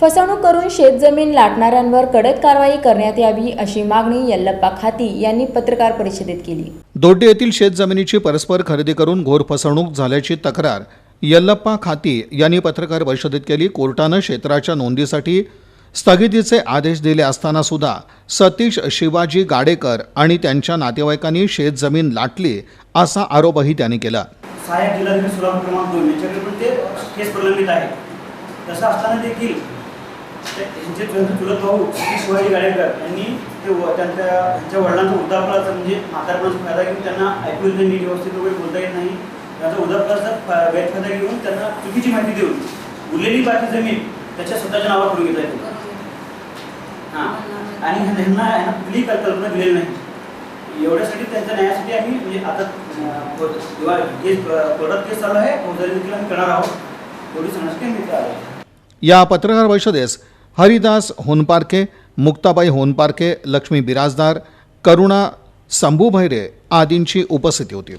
फसवणूक करून शेतजमीन लाटणाऱ्यांवर कडक कारवाई करण्यात यावी अशी मागणी यल्लप्पा खाती यांनी पत्रकार परिषदेत केली. दोड्डे येथील शेतजमिनीची परस्पर खरेदी करून घोर फसवणूक झाल्याची तक्रार यल्लप्पा खाती यांनी पत्रकार परिषदेत केली. कोर्टानं क्षेत्राच्या नोंदीसाठी स्थगितीचे आदेश दिले असताना सुद्धा सतीश शिवाजी गाडेकर आणि त्यांच्या नातेवाईकांनी शेतजमीन लाटली असा आरोपही त्यांनी केला. सहाय्यक जिल्हाधिकारी सोलापूर क्रमांक दोन यांच्याकडे पण ते केस प्रलंबित आहे तसं असताना देखील ते- यांचे चुलत भाऊ श्री शिवाजी गाडेकर यांनी ते त्यांच्या त्यांच्या वडिलांचा वृद्धापनाचा म्हणजे आधारपणाचा फायदा घेऊन त्यांना ऐकू येत नीट व्यवस्थित वगैरे बोलता येत नाही. त्यांचा वृद्धापनाचा गैरफायदा घेऊन त्यांना चुकीची माहिती देऊन उरलेली बाकी जमीन त्याच्या स्वतःच्या नावावर करून घेत आहेत हां. आणि ह्यांना ह्यांना कुठलीही कल्पना दिलेली नाही. एवढ्यासाठी त्यांच्या न्यायासाठी आम्ही म्हणजे आता केस अं, कोर्टात केस चालू आहे फौजदारी देखील आम्ही करणार आहोत. एवढी सांगण्यासाठी आम्ही आहे. या पत्रकार परिषदेस हरिदास होनपारखे मुक्ताबाई होनपारखे लक्ष्मी बिराजदार करुणा संभू भैरे आदींची उपस्थिती होती.